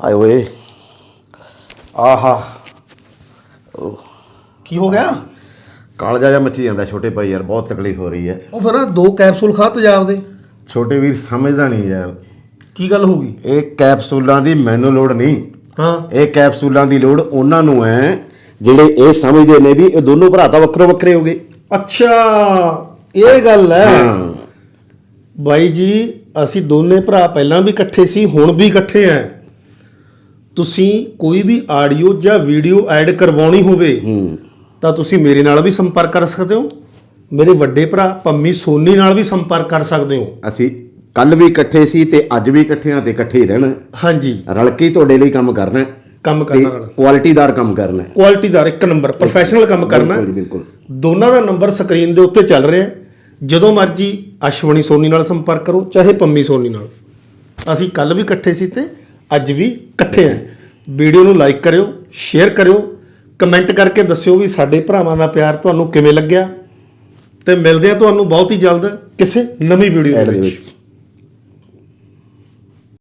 ਹਾਏ। ਓਏ ਆਹਾ ਕੀ ਹੋ ਗਿਆ? ਕਾਲਜਾ ਜਾਂ ਮੱਚੀ ਜਾਂਦਾ ਛੋਟੇ ਭਾਈ ਯਾਰ ਬਹੁਤ ਤਕਲੀਫ ਹੋ ਰਹੀ ਹੈ। ਉਹ ਫਿਰ ਨਾ ਦੋ ਕੈਪਸੂਲ ਖਾ ਤੇਜ਼ਾਬ ਦੇ। ਛੋਟੇ ਵੀਰ ਸਮਝਦਾ ਨਹੀਂ ਯਾਰ। ਕੀ ਗੱਲ ਹੋ ਗਈ? ਇਹ ਕੈਪਸੂਲਾਂ ਦੀ ਮੈਨੂੰ ਲੋੜ ਨਹੀਂ। ਹਾਂ। ਇਹ ਕੈਪਸੂਲਾਂ ਦੀ ਲੋੜ ਉਹਨਾਂ ਨੂੰ ਹੈ ਜਿਹੜੇ ਇਹ ਸਮਝਦੇ ਨੇ ਵੀ ਇਹ ਦੋਨੋਂ ਭਰਾ ਤਾਂ ਵੱਖਰੋ ਵੱਖਰੇ ਹੋ ਗਏ। ਅੱਛਾ ਇਹ ਗੱਲ ਹੈ। ਹਾਂ। ਬਾਈ ਜੀ ਅਸੀਂ ਦੋਨੇ ਭਰਾ ਪਹਿਲਾਂ ਵੀ ਇਕੱਠੇ ਸੀ ਹੁਣ ਵੀ ਇਕੱਠੇ ਆ ਤੁਸੀਂ ਕੋਈ ਵੀ ਆਡੀਓ ਜਾਂ ਵੀਡੀਓ ਐਡ ਕਰਵਾਉਣੀ ਹੋਵੇ ਤਾਂ ਤੁਸੀਂ ਮੇਰੇ ਨਾਲ ਵੀ ਸੰਪਰਕ ਕਰ ਸਕਦੇ ਹੋ। ਮੇਰੇ ਵੱਡੇ ਭਰਾ ਪੰਮੀ ਸੋਨੀ ਨਾਲ ਵੀ ਸੰਪਰਕ ਕਰ ਸਕਦੇ ਹੋ। ਅਸੀਂ ਕੱਲ ਵੀ ਇਕੱਠੇ ਸੀ ਤੇ ਅੱਜ ਵੀ ਇਕੱਠੇ ਆ ਤੇ ਇਕੱਠੇ ਹੀ ਰਹਿਣਾ। ਹਾਂਜੀ। ਰਲ ਕੇ ਹੀ ਤੁਹਾਡੇ ਲਈ ਕੰਮ ਕਰਨਾ ਹੈ। ਕੰਮ ਤੇ ਕਰਨਾ ਨਾਲ ਕੁਆਲਿਟੀਦਾਰ ਕੰਮ ਕਰਨਾ ਹੈ। ਕੁਆਲਿਟੀਦਾਰ ਇੱਕ ਨੰਬਰ ਪ੍ਰੋਫੈਸ਼ਨਲ ਕੰਮ ਕਰਨਾ ਬਿਲਕੁਲ ਬਿਲਕੁਲ। ਦੋਨਾਂ ਦਾ ਨੰਬਰ ਸਕਰੀਨ ਦੇ ਉੱਤੇ ਚੱਲ ਰਿਹਾ ਹੈ। ਜਦੋਂ ਮਰਜ਼ੀ ਅਸ਼ਵਨੀ ਸੋਨੀ ਨਾਲ ਸੰਪਰਕ ਕਰੋ ਚਾਹੇ ਪੰਮੀ ਸੋਨੀ ਨਾਲ। ਅਸੀਂ ਕੱਲ ਵੀ ਇਕੱਠੇ ਸੀ ਤੇ ਅੱਜ ਵੀ ਇਕੱਠੇ ਆਂ। ਵੀਡੀਓ ਨੂੰ ਲਾਈਕ ਕਰਿਓ ਸ਼ੇਅਰ ਕਰਿਓ ਕਮੈਂਟ ਕਰਕੇ ਦੱਸਿਓ ਵੀ ਸਾਡੇ ਭਰਾਵਾਂ ਦਾ ਪਿਆਰ ਤੁਹਾਨੂੰ ਕਿਵੇਂ ਲੱਗਿਆ। ਤੇ ਮਿਲਦੇ ਆ ਤੁਹਾਨੂੰ ਬਹੁਤ ਹੀ ਜਲਦ ਕਿਸੇ ਨਵੀਂ ਵੀਡੀਓ ਦੇ ਵਿੱਚ।